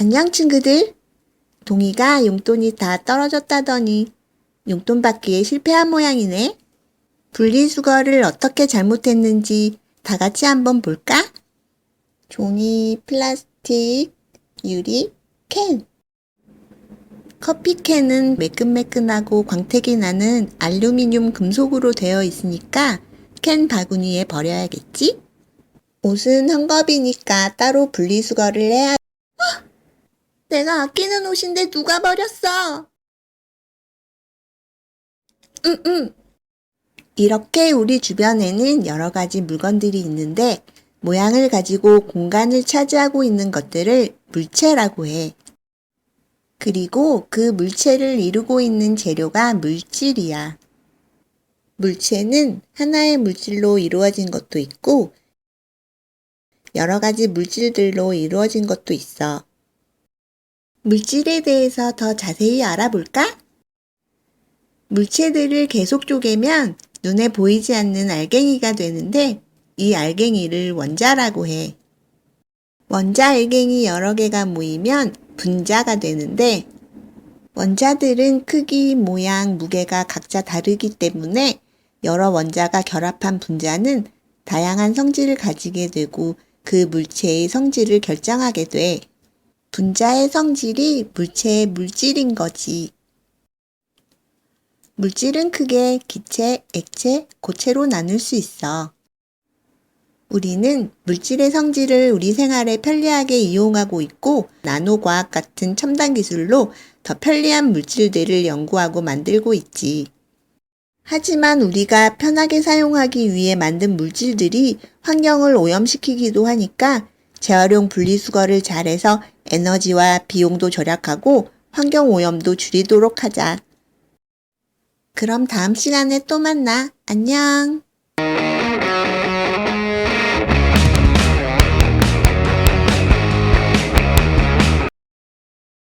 안녕 친구들. 동이가 용돈이 다 떨어졌다더니 용돈 받기에 실패한 모양이네. 분리수거를 어떻게 잘못했는지 다 같이 한번 볼까? 종이, 플라스틱, 유리, 캔. 커피캔은 매끈매끈하고 광택이 나는 알루미늄 금속으로 되어 있으니까 캔 바구니에 버려야겠지? 옷은 헝겊이니까 따로 분리수거를 해야 내가 아끼는 옷인데 누가 버렸어? 응, 응. 이렇게 우리 주변에는 여러 가지 물건들이 있는데 모양을 가지고 공간을 차지하고 있는 것들을 물체라고 해. 그리고 그 물체를 이루고 있는 재료가 물질이야. 물체는 하나의 물질로 이루어진 것도 있고 여러 가지 물질들로 이루어진 것도 있어. 물질에 대해서 더 자세히 알아볼까? 물체들을 계속 쪼개면 눈에 보이지 않는 알갱이가 되는데 이 알갱이를 원자라고 해. 원자 알갱이 여러 개가 모이면 분자가 되는데 원자들은 크기, 모양, 무게가 각자 다르기 때문에 여러 원자가 결합한 분자는 다양한 성질을 가지게 되고 그 물체의 성질을 결정하게 돼. 분자의 성질이 물체의 물질인 거지. 물질은 크게 기체, 액체, 고체로 나눌 수 있어. 우리는 물질의 성질을 우리 생활에 편리하게 이용하고 있고 나노과학 같은 첨단 기술로 더 편리한 물질들을 연구하고 만들고 있지. 하지만 우리가 편하게 사용하기 위해 만든 물질들이 환경을 오염시키기도 하니까 재활용 분리수거를 잘해서 에너지와 비용도 절약하고 환경 오염도 줄이도록 하자. 그럼 다음 시간에 또 만나. 안녕!